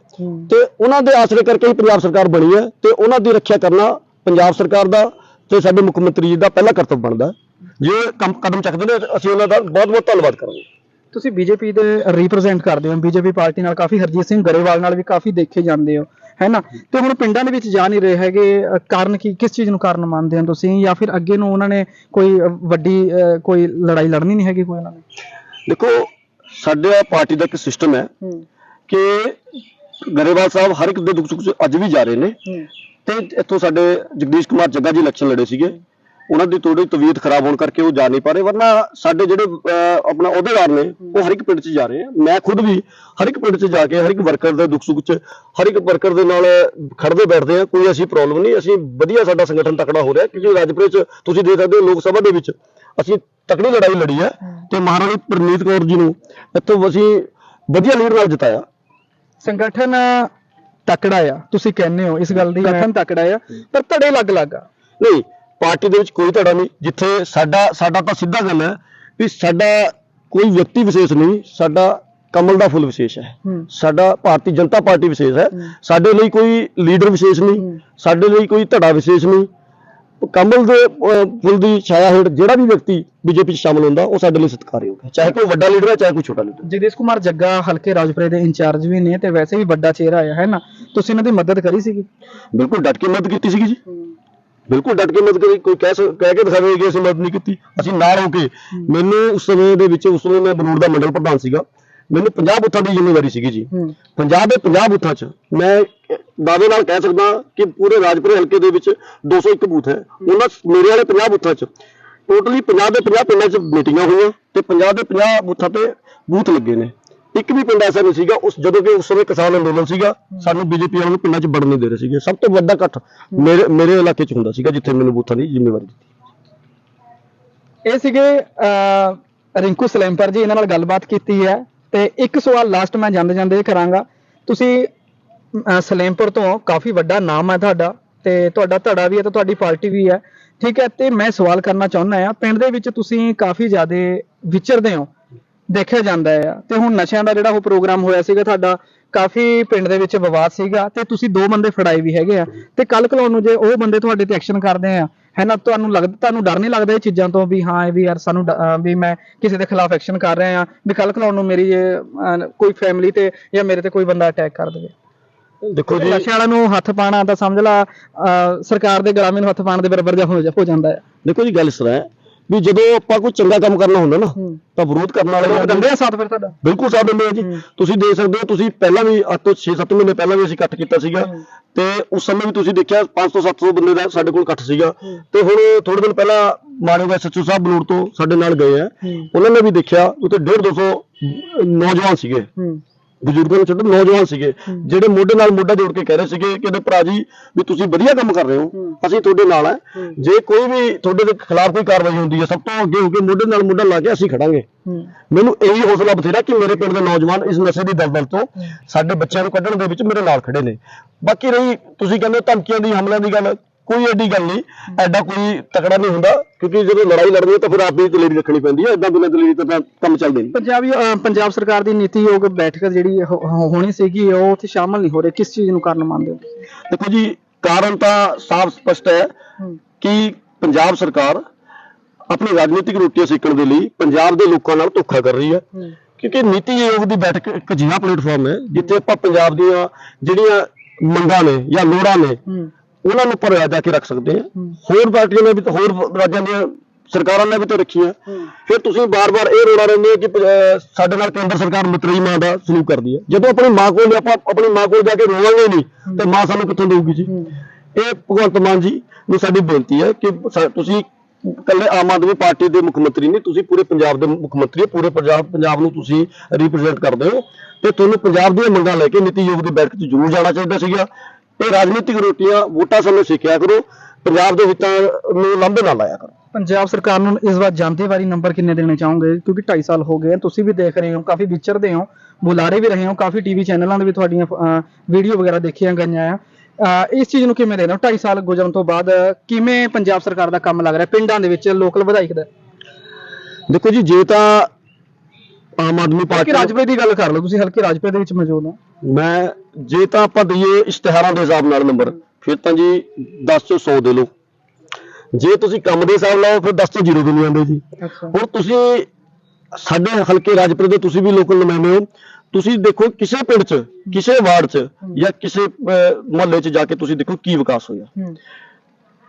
ਤੇ ਉਹਨਾਂ ਦੇ ਆਸਰੇ ਕਰਕੇ ਹੀ ਪੰਜਾਬ ਸਰਕਾਰ ਬਣੀ ਹੈ ਤੇ ਉਹਨਾਂ ਦੀ ਰੱਖਿਆ ਕਰਨਾ ਪੰਜਾਬ ਸਰਕਾਰ ਦਾ ਤੇ ਸਾਡੇ ਮੁੱਖ ਮੰਤਰੀ ਜੀ ਦਾ ਪਹਿਲਾ ਕਰਤੱਵ ਬਣਦਾ। ਜੇ ਕੰਮ ਕਦਮ ਚੱਕਦੇ ਨੇ ਅਸੀਂ ਉਹਨਾਂ ਦਾ ਬਹੁਤ ਬਹੁਤ ਧੰਨਵਾਦ ਕਰਾਂਗੇ। ਤੁਸੀਂ ਬੀਜੇਪੀ ਦੇ ਰਿਪਰੈਜ਼ੈਂਟ ਕਰਦੇ ਹੋ ਬੀਜੇਪੀ ਪਾਰਟੀ ਨਾਲ ਕਾਫੀ ਹਰਜੀਤ ਸਿੰਘ ਗਰੇਵਾਲ ਨਾਲ ਵੀ ਕਾਫੀ ਦੇਖੇ ਜਾਂਦੇ ਹੋ ਹੈ ਨਾ? ਤੇ ਹੁਣ ਪਿੰਡਾਂ ਦੇ ਵਿੱਚ ਜਾ ਨਹੀਂ ਰਹੇ ਹੈਗੇ ਕਾਰਨ ਕੀ ਕਿਸ ਚੀਜ਼ ਨੂੰ ਕਾਰਨ ਮੰਨਦੇ ਹੋ ਤੁਸੀਂ? ਜਾਂ ਫਿਰ ਅੱਗੇ ਨੂੰ ਉਹਨਾਂ ਨੇ ਕੋਈ ਵੱਡੀ ਕੋਈ ਲੜਾਈ ਲੜਨੀ ਨਹੀਂ ਹੈਗੀ ਕੋਈ ਉਹਨਾਂ ਨੇ? ਦੇਖੋ ਸਾਡੇ ਪਾਰਟੀ ਦਾ ਇੱਕ ਸਿਸਟਮ ਹੈ ਕਿ ਗਰੇਵਾਲ ਸਾਹਿਬ ਹਰ ਇੱਕ ਦੇ ਦੁੱਖ ਸੁੱਖ ਅੱਜ ਵੀ ਜਾ ਰਹੇ ਨੇ। ਤੇ ਇੱਥੋਂ ਸਾਡੇ ਜਗਦੀਸ਼ ਕੁਮਾਰ ਜੱਗਾ ਜੀ ਇਲੈਕਸ਼ਨ ਲੜੇ ਸੀਗੇ। ਉਹਨਾਂ ਦੀ ਥੋੜੀ ਤਬੀਅਤ ਖਰਾਬ ਹੋਣ ਕਰਕੇ ਉਹ ਜਾ ਨਹੀਂ ਪਾ ਰਹੇ ਵਰਨਾ ਸਾਡੇ ਜਿਹੜੇ ਅਹ, ਆਪਣਾ ਅਹੁਦੇਦਾਰ ਨੇ ਉਹ ਹਰ ਇੱਕ ਪਿੰਡ 'ਚ ਜਾ ਰਹੇ ਆ। ਮੈਂ ਖੁਦ ਵੀ ਹਰ ਇੱਕ ਪਿੰਡ 'ਚ ਜਾ ਕੇ ਹਰ ਇੱਕ ਵਰਕਰ ਦੇ ਦੁੱਖ ਸੁੱਖ 'ਚ ਹਰ ਇੱਕ ਵਰਕਰ ਦੇ ਨਾਲ ਖੜਦੇ ਬੈਠਦੇ ਆ ਕੋਈ ਅਸੀਂ ਪ੍ਰੋਬਲਮ ਨਹੀਂ ਅਸੀਂ ਵਧੀਆ ਸਾਡਾ ਸੰਗਠਨ ਤਕੜਾ ਹੋ ਰਿਹਾ ਕਿਉਂਕਿ ਰਾਜਪੁਰੇ 'ਚ ਤੁਸੀਂ ਦੇਖ ਸਕਦੇ ਹੋ ਲੋਕ ਸਭਾ ਦੇ ਵਿੱਚ ਅਸੀਂ ਤਕੜੀ ਲੜਾਈ ਲੜੀ ਹੈ ਤੇ ਮਹਾਰਾਣੀ ਪ੍ਰਨੀਤ ਕੌਰ ਜੀ ਨੂੰ ਇੱਥੋਂ ਅਸੀਂ ਵਧੀਆ ਲੀਡ ਨਾਲ ਜਿਤਾਇਆ। ਸੰਗਠਨ ਤਕੜਾ ਆ ਤੁਸੀਂ ਕਹਿੰਦੇ ਹੋ ਇਸ ਗੱਲ ਦੀ ਸੰਗਠਨ ਤਕੜਾ ਆ। ਪਰ ਧੜੇ ਅਲੱਗ-ਅਲੱਗ ਆ। ਨਹੀਂ ਪਾਰਟੀ ਦੇ ਵਿੱਚ ਕੋਈ ਧੜਾ ਨਹੀਂ ਜਿੱਥੇ ਸਾਡਾ ਸਾਡਾ ਤਾਂ ਸਿੱਧਾ ਗੱਲ ਹੈ ਵੀ ਸਾਡਾ ਕੋਈ ਵਿਅਕਤੀ ਵਿਸ਼ੇਸ਼ ਨਹੀਂ ਸਾਡਾ ਕਮਲ ਦਾ ਫੁੱਲ ਵਿਸ਼ੇਸ਼ ਹੈ। ਸਾਡਾ ਭਾਰਤੀ ਜਨਤਾ ਪਾਰਟੀ ਵਿਸ਼ੇਸ਼ ਹੈ। ਸਾਡੇ ਲਈ ਕੋਈ ਲੀਡਰ ਵਿਸ਼ੇਸ਼ ਨਹੀਂ। ਸਾਡੇ ਲਈ ਕੋਈ ਧੜਾ ਵਿਸ਼ੇਸ਼ ਨਹੀਂ। ਕਮਲ ਦੇ ਫੁੱਲ ਦੀ ਛਾਇਆ ਹੇਠ ਜਿਹੜਾ ਵੀ ਵਿਅਕਤੀ ਬੀਜੇਪੀ 'ਚ ਸ਼ਾਮਲ ਹੁੰਦਾ ਉਹ ਸਾਡੇ ਲਈ ਸਤਿਕਾਰਯੋਗ ਹੈ। ਚਾਹੇ ਕੋਈ ਵੱਡਾ ਲੀਡਰ ਹੈ ਚਾਹੇ ਕੋਈ ਛੋਟਾ ਲੀਡਰ ਜਗਦੀਸ਼ ਕੁਮਾਰ ਜੱਗਾ ਹਲਕੇ ਰਾਜਪੁਰੇ ਦੇ ਇੰਚਾਰਜ ਵੀ ਨੇ ਤੇ ਵੈਸੇ ਵੀ ਵੱਡਾ ਚਿਹਰਾ ਆ ਹੈ ਨਾ? ਤੁਸੀਂ ਇਹਨਾਂ ਦੀ ਮਦਦ ਕਰੀ ਸੀਗੀ? ਬਿਲਕੁਲ ਡਟ ਕੇ ਮਦਦ ਕੀਤੀ ਸੀਗੀ ਜੀ। ਬਿਲਕੁਲ ਡਟ ਕੇ ਮਦਦ ਕਰੀ ਕੋਈ ਕਹਿ ਸਕ- ਕਹਿ ਕੇ ਦਿਖਾਵੇ ਕਿ ਅਸੀਂ ਮਦਦ ਨਹੀਂ ਕੀਤੀ। ਅਸੀਂ ਨਾਲ ਹੋ ਕੇ ਮੈਨੂੰ ਉਸ ਸਮੇਂ ਦੇ ਵਿੱਚ ਉਸ ਸਮੇਂ ਮੈਂ ਬਨੂੜ ਦਾ ਮੰਡਲ ਪ੍ਰਧਾਨ ਸੀਗਾ। ਮੈਨੂੰ 50 ਬੂਥਾਂ ਦੀ ਜ਼ਿੰਮੇਵਾਰੀ ਸੀਗੀ ਜੀ। ਹੂੰ। ਪੰਜਾਬ ਦੇ 50 ਬੂਥਾਂ 'ਚ ਮੈਂ ਦਾਅਵੇ ਨਾਲ ਕਹਿ ਸਕਦਾ ਕਿ ਪੂਰੇ ਰਾਜਪੁਰੇ ਹਲਕੇ ਦੇ ਵਿੱਚ 201 ਬੂਥ ਹੈ। ਉਹਨਾਂ 'ਚ ਮੇਰੇ ਵਾਲੇ 50 ਬੂਥਾਂ 'ਚ ਟੋਟਲੀ 50 ਦੇ 50 ਪਿੰਡਾਂ 'ਚ ਮੀਟਿੰਗਾਂ ਹੋਈਆਂ ਤੇ 50 ਦੇ 50 ਬੂਥਾਂ ਤੇ ਬੂਥ ਲੱਗੇ ਨੇ। ਇੱਕ ਵੀ ਪਿੰਡ ਐਸਾ ਨਹੀਂ ਸੀਗਾ ਉਸ ਜਦੋਂ ਕਿ ਉਸ ਸਮੇਂ ਕਿਸਾਨ ਅੰਦੋਲਨ ਸੀਗਾ ਸਾਨੂੰ ਬੀਜੇਪੀ ਵਾਲਿਆਂ ਨੂੰ ਪਿੰਡਾਂ 'ਚ ਵੜਨ ਨਹੀਂ ਦੇ ਰਹੇ ਸੀਗੇ। ਸਭ ਤੋਂ ਵੱਡਾ ਇਕੱਠ ਮੇਰੇ ਮੇਰੇ ਇਲਾਕੇ 'ਚ ਹੁੰਦਾ ਸੀਗਾ ਜਿੱਥੇ ਮੈਨੂੰ ਬੂਥਾਂ ਦੀ ਜ਼ਿੰਮੇਵਾਰੀ ਦਿੱਤੀ। ਇਹ ਸੀਗੇ ਅਹ, ਰਿੰਕੂ ਸਲੈਂਪਰ ਜੀ ਇਹਨਾਂ ਨਾਲ ਗੱਲਬਾਤ ਕੀਤੀ ਹੈ। ਤੇ ਇੱਕ ਸਵਾਲ ਲਾਸਟ ਮੈਂ ਜਾਂਦੇ ਜਾਂਦੇ ਇਹ ਕਰਾਂਗਾ। ਤੁਸੀਂ ਸਲੇਮਪੁਰ ਤੋਂ ਕਾਫੀ ਵੱਡਾ ਨਾਮ ਹੈ ਤੁਹਾਡਾ ਤੇ ਤੁਹਾਡਾ ਧੜਾ ਵੀ ਹੈ ਤੇ ਤੁਹਾਡੀ ਪਾਰਟੀ ਵੀ ਹੈ। ਠੀਕ ਹੈ ਤੇ ਮੈਂ ਸਵਾਲ ਕਰਨਾ ਚਾਹੁੰਦਾ ਆ ਪਿੰਡ ਦੇ ਵਿੱਚ ਤੁਸੀਂ ਕਾਫੀ ਜ਼ਿਆਦਾ ਵਿਚਰਦੇ ਹੋ। ਦੇਖਿਆ ਜਾਂਦਾ ਹੈ। ਤੇ ਹੁਣ ਨਸ਼ਿਆਂ ਦਾ ਜਿਹੜਾ ਉਹ ਪ੍ਰੋਗਰਾਮ ਹੋਇਆ ਸੀਗਾ ਤੁਹਾਡਾ ਕਾਫੀ ਪਿੰਡ ਦੇ ਵਿੱਚ ਵਿਵਾਦ ਸੀਗਾ ਤੇ ਤੁਸੀਂ ਦੋ ਬੰਦੇ ਫੜਾਏ ਵੀ ਹੈਗੇ ਆ। ਤੇ ਕੱਲ ਕਲੋਂ ਨੂੰ ਜੇ ਉਹ ਬੰਦੇ ਤੁਹਾਡੇ ਤੇ ਐਕਸ਼ਨ ਕਰਦੇ ਆ ਹੈ ਨਾ ਤੁਹਾਨੂੰ ਲੱਗਦਾ ਤੁਹਾਨੂੰ ਡਰ ਨਹੀਂ ਲੱਗਦਾ ਇਹ ਚੀਜ਼ਾਂ ਤੋਂ ਵੀ ਹਾਂ ਇਹ ਵੀ ਯਾਰ ਸਾਨੂੰ ਵੀ ਮੈਂ ਕਿਸੇ ਦੇ ਖਿਲਾਫ ਐਕਸ਼ਨ ਕਰ ਰਿਹਾ ਆ ਵੀ ਕੱਲ ਕਲੋਂ ਨੂੰ ਮੇਰੀ ਕੋਈ ਫੈਮਿਲੀ ਤੇ ਜਾਂ ਮੇਰੇ ਤੇ ਕੋਈ ਬੰਦਾ ਅਟੈਕ ਕਰ ਦੇਵੇ? ਦੇਖੋ ਜੀ ਨਸ਼ਿਆਂ ਵਾਲਿਆਂ ਨੂੰ ਹੱਥ ਪਾਣਾ ਤਾਂ ਸਮਝ ਲਾ ਅਹ, ਸਰਕਾਰ ਦੇ ਗੁਲਾਮੀ ਨੂੰ ਹੱਥ ਪਾਣ ਦੇ ਬਰਾਬਰ ਜਿਹਾ ਹੋ ਜਾ- ਹੋ ਜਾਂਦਾ ਹੈ। ਦੇਖੋ ਜੀ ਗੱਲ ਇਸ ਤਰ੍ਹਾਂ ਹੈ ਵੀ ਜਦੋਂ ਆਪਾਂ ਕੋਈ ਚੰਗਾ ਕੰਮ ਕਰਨਾ ਹੁੰਦਾ ਨਾ ਤਾਂ ਵਿਰੋਧ ਕਰਨ ਵਾਲੇ ਲੋਕ ਦਿੰਦੇ ਆ ਸਾਥ ਫਿਰ ਤੁਹਾਡਾ। ਬਿਲਕੁਲ ਸਾਥ ਦਿੰਦੇ ਆ ਜੀ। ਤੁਸੀਂ ਦੇਖ ਸਕਦੇ ਹੋ ਤੁਸੀਂ ਪਹਿਲਾਂ ਵੀ ਅੱਜ ਤੋਂ 6-7 ਮਹੀਨੇ ਪਹਿਲਾਂ ਵੀ ਅਸੀਂ ਇਕੱਠ ਕੀਤਾ ਸੀਗਾ। ਤੇ ਉਸ ਸਮੇਂ ਵੀ ਤੁਸੀਂ ਦੇਖਿਆ 500-700 ਬੰਦੇ ਦਾ ਸਾਡੇ ਕੋਲ ਇਕੱਠ ਸੀਗਾ। ਤੇ ਹੁਣ ਥੋੜੇ ਦਿਨ ਪਹਿਲਾਂ ਮਾਨਯੋਗ ਐਸਐਚਓ ਸਾਹਿਬ ਬਲੂਰ ਤੋਂ ਸਾਡੇ ਨਾਲ ਗਏ ਆ। ਹੂੰ। ਉਹਨਾਂ ਨੇ ਵੀ ਦੇਖਿਆ ਉੱਥੇ 150 ਨੌਜਵਾਨ ਸੀਗੇ। ਬਜ਼ੁਰਗਾਂ ਨੂੰ ਛੱਡੋ ਨੌਜਵਾਨ ਸੀਗੇ। ਜਿਹੜੇ ਮੋਢੇ ਨਾਲ ਮੋਢਾ ਜੋੜ ਕੇ ਕਹਿ ਰਹੇ ਸੀਗੇ ਕਿ ਇਹਦੇ ਭਰਾ ਜੀ ਵੀ ਤੁਸੀਂ ਵਧੀਆ ਕੰਮ ਕਰ ਰਹੇ ਹੋ। ਅਸੀਂ ਤੁਹਾਡੇ ਨਾਲ ਆ ਹੂੰ। ਜੇ ਕੋਈ ਵੀ ਤੁਹਾਡੇ ਦੇ ਖਿਲਾਫ ਕੋਈ ਕਾਰਵਾਈ ਹੁੰਦੀ ਹੈ ਸਭ ਤੋਂ ਅੱਗੇ ਹੋ ਕੇ ਮੋਢੇ ਨਾਲ ਮੋਢਾ ਲਾ ਕੇ ਅਸੀਂ ਖੜਾਂਗੇ ਮੈਨੂੰ ਇਹੀ ਹੌਸਲਾ ਬਥੇਰਾ ਕਿ ਮੇਰੇ ਪਿੰਡ ਦੇ ਨੌਜਵਾਨ ਇਸ ਨਸ਼ੇ ਦੀ ਦਲਦਲ ਤੋਂ ਸਾਡੇ ਬੱਚਿਆਂ ਨੂੰ ਕੱਢਣ ਦੇ ਵਿੱਚ ਮੇਰੇ ਨਾਲ ਖੜੇ ਨੇ ਬਾਕੀ ਰਹੀ ਤੁਸੀਂ ਕਹਿੰਦੇ ਧਮਕੀਆਂ ਦੀ ਹਮਲਿਆਂ ਦੀ ਗੱਲ ਕੋਈ ਐਡੀ ਗੱਲ ਨਹੀਂ ਐਡਾ ਕੋਈ ਤਕੜਾ ਨਹੀਂ ਹੁੰਦਾ ਕਿਉਂਕਿ ਜਦੋਂ ਲੜਾਈ ਲੜਨੀ ਹੈ ਤਾਂ ਫਿਰ ਆਪ ਵੀ ਦਲੇਰੀ ਰੱਖਣੀ ਪੈਂਦੀ ਹੈ ਐਦਾਂ ਬਿਨਾਂ ਦਲੇਰੀ ਤੋਂ ਕੰਮ ਚੱਲਦੇ ਨਹੀਂ। ਪੰਜਾਬੀ ਅਹ, ਪੰਜਾਬ ਸਰਕਾਰ ਦੀ ਨੀਤੀ ਯੋਗ ਬੈਠਕ ਜਿਹੜੀ ਹੋ- ਹੋ- ਹੋਣੀ ਸੀਗੀ ਉਹ ਉੱਥੇ ਸ਼ਾਮਲ ਨਹੀਂ ਹੋ ਰਹੀ ਕਿਸ ਚੀਜ਼ ਨੂੰ ਕਾਰਨ ਮੰਨਦੇ ਹੋ ਦੇਖੋ ਜੀ ਕਾਰਨ ਤਾਂ ਸਾਫ਼ ਸਪਸ਼ਟ ਹੈ ਹੂੰ। ਕਿ ਪੰਜਾਬ ਸਰਕਾਰ ਆਪਣੀ ਰਾਜਨੀਤਿਕ ਰੋਟੀਆਂ ਸੇਕਣ ਦੇ ਲਈ ਪੰਜਾਬ ਦੇ ਲੋਕਾਂ ਨਾਲ ਧੋਖਾ ਕਰ ਰਹੀ ਹੈ। ਹੂੰ। ਕਿਉਂਕਿ ਨੀਤੀ ਆਯੋਗ ਦੀ ਬੈਠਕ ਇੱਕ ਅਜਿਹਾ ਪਲੇਟਫਾਰਮ ਹੈ ਜਿੱਥੇ ਆਪਾਂ ਪੰਜਾਬ ਦੀਆਂ ਜਿਹੜੀਆਂ ਮੰਗਾਂ ਨੇ ਜਾਂ ਲੋੜਾਂ ਨੇ ਹੂੰ। ਉਹਨਾਂ ਨੂੰ ਪਰ ਜਾ ਕੇ ਰੱਖ ਸਕਦੇ ਆ। ਹੋਰ ਪਾਰਟੀਆਂ ਨੇ ਵੀ ਤਾਂ ਹੋਰ ਰਾਜਾਂ ਦੀਆਂ ਸਰਕਾਰਾਂ ਨੇ ਵੀ ਤਾਂ ਰੱਖੀਆਂ ਹੂੰ। ਫਿਰ ਤੁਸੀਂ ਬਾਰ-ਬਾਰ ਇਹ ਰੋਣਾ ਰਹਿੰਦੇ ਹੋ ਕਿ ਸਾਡੇ ਨਾਲ ਕੇਂਦਰ ਸਰਕਾਰ ਮਤਰੇਈ ਮਾਂ ਦਾ ਸਲੂਕ ਕਰਦੀ ਹੈ ਜਦੋਂ ਆਪਣੀ ਮਾਂ ਕੋਲ ਆਪਾਂ ਆਪਣੀ ਮਾਂ ਕੋਲ ਜਾ ਕੇ ਰੋਵਾਂਗੇ ਨਹੀਂ ਤੇ ਮਾਂ ਸਾਨੂੰ ਕਿੱਥੋਂ ਦੇਊਗੀ ਜੀ? ਇਹ ਭਗਵੰਤ ਮਾਨ ਜੀ ਨੂੰ ਸਾਡੀ ਬੇਨਤੀ ਹੈ ਕਿ ਤੁਸੀਂ ਇਕੱਲੇ ਆਮ ਆਦਮੀ ਪਾਰਟੀ ਦੇ ਮੁੱਖ ਮੰਤਰੀ ਨਹੀਂ ਤੁਸੀਂ ਪੂਰੇ ਪੰਜਾਬ ਦੇ ਮੁੱਖ ਮੰਤਰੀ ਹੋ ਪੂਰੇ ਪੰਜਾਬ ਪੰਜਾਬ ਨੂੰ ਤੁਸੀਂ ਰਿਪਰੈਜ਼ੈਂਟ ਕਰਦੇ ਹੋ। ਤੇ ਤੁਹਾਨੂੰ ਪੰਜਾਬ ਦੀਆਂ ਮੰਗਾਂ ਲੈ ਕੇ ਨੀਤੀ ਆਯੋਗ ਦੀ ਬੈਠਕ 'ਚ ਜ਼ਰੂਰ ਜਾਣਾ ਚਾਹੀਦਾ ਸੀਗਾ। ਇਹ ਰਾਜਨੀਤਿਕ ਰੋਟੀਆਂ ਵੋਟਾਂ ਸਮੇਂ ਸਿੱਖਿਆ ਕਰੋ ਪੰਜਾਬ ਦੇ ਹਿੱਤਾਂ ਨੂੰ ਲਾਂਭੇ ਨਾ ਲਾਇਆ ਕਰੋ। ਪੰਜਾਬ ਸਰਕਾਰ ਨੂੰ ਇਸ ਵਾਰ ਜਾਂਦੇ ਵਾਰੀ ਨੰਬਰ ਕਿੰਨੇ ਦੇਣੇ ਚਾਹੋਗੇ? ਕਿਉਂਕਿ 2.5 ਸਾਲ ਹੋ ਗਏ ਆ, ਤੁਸੀਂ ਵੀ ਦੇਖ ਰਹੇ ਹੋ ਕਾਫੀ ਵਿਚਰਦੇ ਹੋ ਬੁਲਾਰੇ ਵੀ ਰਹੇ ਹੋ ਕਾਫੀ ਟੀਵੀ ਚੈਨਲਾਂ ਦੇ ਵੀ ਤੁਹਾਡੀਆਂ ਵੀਡੀਓ ਵਗੈਰਾ ਦੇਖੀਆਂ ਗਈਆਂ ਆ। ਅਹ, ਇਸ ਚੀਜ਼ ਨੂੰ ਕਿਵੇਂ ਦੇ ਰਹੇ ਹੋ? 2.5 ਸਾਲ ਗੁਜ਼ਰਨ ਤੋਂ ਬਾਅਦ ਕਿਵੇਂ ਪੰਜਾਬ ਸਰਕਾਰ ਦਾ ਕੰਮ ਲੱਗ ਰਿਹਾ? ਪਿੰਡਾਂ ਦੇ ਵਿੱਚ ਲੋਕਲ ਵਿਧਾਇਕ ਦਾ ਦੇਖੋ ਜੀ ਜੇ ਤਾਂ ਆਮ ਆਦਮੀ ਕਿ ਪਾਰਟੀ ਰਾਜਪੁਰੇ ਦੀ ਗੱਲ ਕਰ ਲਓ ਤੁਸੀਂ ਹਲਕੇ ਰਾਜਪੁਰੇ ਦੇ ਵਿੱਚ ਮੌਜੂਦ ਹੋ। ਮੈਂ ਜੇ ਤਾਂ ਆਪਾਂ ਦਈਏ ਇਸ਼ਤਿਹਾਰਾਂ ਦੇ ਹਿਸਾਬ ਨਾਲ ਨੰਬਰ ਫਿਰ ਤਾਂ ਜੀ 10 ਤੋਂ 100 ਦੇ ਲਓ। ਜੇ ਤੁਸੀਂ ਕੰਮ ਦੇ ਹਿਸਾਬ ਲਾਓ ਫਿਰ 10 ਤੋਂ 0 ਵੀ ਨਹੀਂ ਆਉਂਦੇ ਜੀ। ਅੱਛਾ। ਹੁਣ ਤੁਸੀਂ ਸਾਡੇ ਹਲਕੇ ਰਾਜਪੁਰੇ ਦੇ ਤੁਸੀਂ ਵੀ ਲੋਕਲ ਨੁਮਾਇੰਦੇ ਹੋ। ਤੁਸੀਂ ਦੇਖੋ ਕਿਸੇ ਪਿੰਡ 'ਚ ਕਿਸੇ ਵਾਰਡ 'ਚ ਜਾਂ ਕਿਸੇ ਮੁਹੱਲੇ 'ਚ ਜਾ ਕੇ ਤੁਸੀਂ ਦੇਖੋ ਕੀ ਵਿਕਾਸ ਹੋਇਆ। ਹੂੰ।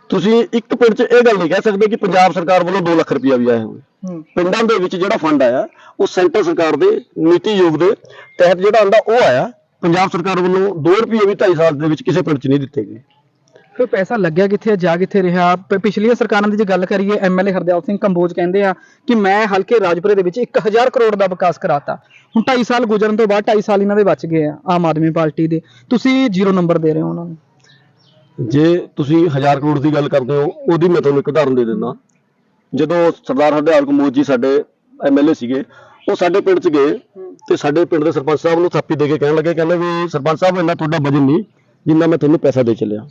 ਤੁਸੀਂ ਇੱਕ ਪਿੰਡ 'ਚ ਇਹ ਗੱਲ ਨਹੀਂ ਕਹਿ ਸਕਦੇ ਕਿ ਪੰਜਾਬ ਸਰਕਾਰ ਵੱਲੋਂ 2 ਲੱਖ ਰੁਪਇਆ ਵੀ ਆਇਆ ਹੋਵੇ ਪਿੰਡਾਂ ਦੇ ਵਿੱਚ ਜਿਹੜਾ ਫੰਡ ਆਇਆ ਉਹ ਸੈਂਟਰ ਸਰਕਾਰ ਦੇ ਨੀਤੀ ਯੋਗ ਦੇ ਤਹਿਤ ਜਿਹੜਾ ਆਂਦਾ ਉਹ ਆਇਆ। ਪੰਜਾਬ ਸਰਕਾਰ ਵੱਲੋਂ 2 ਰੁਪਏ ਵੀ 2.5 ਸਾਲ ਦੇ ਵਿੱਚ ਕਿਸੇ ਪਿੰਡ 'ਚ ਨਹੀਂ ਦਿੱਤੇ ਗਏ। ਫਿਰ ਪੈਸਾ ਲੱਗਿਆ ਕਿੱਥੇ ਆ, ਜਾ ਕਿੱਥੇ ਰਿਹਾ? ਪਿਛਲੀਆਂ ਸਰਕਾਰਾਂ ਦੀ ਜੇ ਗੱਲ ਕਰੀਏ ਐਮਐਲਏ ਹਰਦਿਆਲ ਸਿੰਘ ਕੰਬੋਜ ਕਹਿੰਦੇ ਆ ਕਿ ਮੈਂ ਹਲਕੇ ਰਾਜਪੁਰੇ ਦੇ ਵਿੱਚ 1000 ਕਰੋੜ ਦਾ ਵਿਕਾਸ ਕਰਾਤਾ। ਹੁਣ 2.5 ਸਾਲ ਗੁਜ਼ਰਨ ਤੋਂ ਬਾਅਦ 2.5 ਸਾਲ ਇਹਨਾਂ ਦੇ ਬਚ ਗਏ ਆ ਆਮ ਆਦਮੀ ਪਾਰਟੀ ਦੇ। ਤੁਸੀਂ ਜ਼ੀਰੋ ਨੰਬਰ ਦੇ ਰਹੇ ਹੋ ਉਹਨਾਂ ਨੂੰ। ਜੇ ਤੁਸੀਂ 1000 ਕਰੋੜ ਦੀ ਗੱਲ ਕਰਦੇ ਹੋ ਉਹਦੀ ਮੈਂ ਤੁਹਾਨੂੰ ਇੱਕ ਉਦਾਹਰਨ ਦੇ ਦਿੰਦਾ। ਜਦੋਂ ਸਰਦਾਰ ਹਰਦਿਆਲ ਕਮੋਜ ਜੀ ਸਾਡੇ ਐਮਐਲਏ ਸੀਗੇ ਉਹ ਸਾਡੇ ਪਿੰਡ 'ਚ ਗਏ ਤੇ ਸਾਡੇ ਪਿੰਡ ਦੇ ਸਰਪੰਚ ਸਾਹਿਬ ਨੂੰ ਥਾਪੀ ਦੇ ਕੇ ਕਹਿਣ ਲੱਗੇ ਕਹਿੰਦੇ ਵੀ ਸਰਪੰਚ ਸਾਹਿਬ ਇੰਨਾ ਤੁਹਾਡਾ ਵਜਨ ਨਹੀਂ ਜਿੰਨਾ ਮੈਂ ਤੁਹਾਨੂੰ ਪੈਸਾ ਦੇ ਚੱਲਿਆ।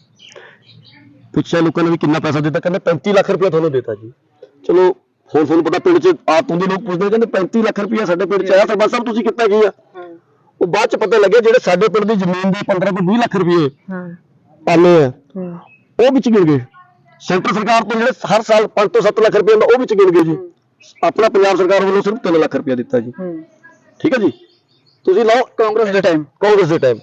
ਪੁੱਛਿਆ ਲੋਕਾਂ ਨੇ ਵੀ ਕਿੰਨਾ ਪੈਸਾ ਦਿੱਤਾ ਕਹਿੰਦੇ 35 ਲੱਖ ਰੁਪਏ ਤੁਹਾਨੂੰ ਦਿੱਤਾ ਜੀ। ਚਲੋ ਹੁਣ ਤੁਹਾਨੂੰ ਪਤਾ ਪਿੰਡ 'ਚ ਆਪ ਤੋਂ ਦੇ ਲੋਕ ਪੁੱਛਦੇ ਕਹਿੰਦੇ 35 ਲੱਖ ਰੁਪਏ ਸਾਡੇ ਪਿੰਡ 'ਚ ਆਇਆ ਸਰਪੰਚ ਸਾਹਿਬ ਤੁਸੀਂ ਕੀਤਾ ਕੀ ਆ? ਉਹ ਬਾਅਦ 'ਚ ਪਤਾ ਲੱਗਿਆ ਜਿਹੜੇ ਸਾਡੇ ਪਿੰਡ ਦੀ ਜ਼ਮੀਨ ਦੇ 15 ਤੋਂ 20 ਲੱਖ ਰੁਪਏ ਹਾਂ। ਆਨੇ ਆ ਉਹ ਵਿੱਚ ਗਿਣ ਗਏ। ਸੈਂਟਰ ਸਰਕਾਰ ਤੋਂ ਜਿਹੜੇ ਹਰ ਸਾਲ 5 ਤੋਂ 7 ਲੱਖ ਰੁਪਏ ਆਉਂਦਾ ਉਹ ਵਿੱਚ ਗਿਣ ਗਏ ਜੀ। ਆਪਣਾ ਪੰਜਾਬ ਸਰਕਾਰ ਵੱਲੋਂ ਸਿਰਫ 3 ਲੱਖ ਰੁਪਏ ਦਿੱਤਾ ਜੀ। ਠੀਕ ਹੈ ਜੀ? ਤੁਸੀਂ ਲਓ ਕਾਂਗਰਸ ਦੇ ਟਾਈਮ ਕਾਂਗਰਸ ਦੇ ਟਾਈਮ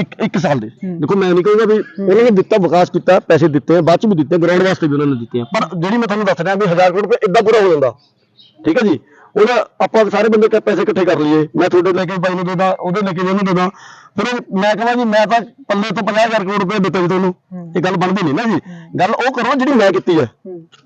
ਇੱਕ ਇੱਕ ਸਾਲ ਦੇ। ਦੇਖੋ ਮੈਂ ਨਹੀਂ ਕਹੂੰਗਾ ਵੀ ਉਹਨਾਂ ਨੇ ਦਿੱਤਾ ਵਿਕਾਸ ਕੀਤਾ ਪੈਸੇ ਦਿੱਤੇ ਬਾਅਦ ਚ ਵੀ ਦਿੱਤੇ ਗਰਾਊਂਡ ਵਾਸਤੇ ਵੀ ਉਹਨਾਂ ਨੇ ਦਿੱਤੇ ਪਰ ਜਿਹੜੀ ਮੈਂ ਤੁਹਾਨੂੰ ਦੱਸ ਰਿਹਾ ਵੀ 1000 ਕਰੋੜ ਰੁਪਏ ਇਦਾਂ ਪੂਰਾ ਹੋ ਜਾਂਦਾ। ਠੀਕ ਹੈ ਜੀ? ਉਹਦਾ ਆਪਾਂ ਸਾਰੇ ਬੰਦੇ ਕ- ਪੈਸੇ ਇਕੱਠੇ ਕਰ ਲਈਏ। ਮੈਂ ਤੁਹਾਡੇ ਲੈ ਕੇ ਬਾਈ ਨੂੰ ਦੇਦਾ ਉਹਦੇ ਲੈ ਕੇ ਉਹਨੂੰ ਦੇਦਾ। ਫਿਰ ਉਹ ਮੈਂ ਕਹਾਂ ਜੀ ਮੈਂ ਤਾਂ ਪੱਲੇ ਤੋਂ 50000 ਕਰੋੜ ਰੁਪਏ ਦਿੱਤੇ ਜੀ ਤੁਹਾਨੂੰ। ਇਹ ਗੱਲ ਬਣਦੀ ਨਹੀਂ ਨਾ ਜੀ। ਗੱਲ ਉਹ ਕਰੋ ਜਿਹੜੀ ਮੈਂ ਕੀਤੀ ਹੈ।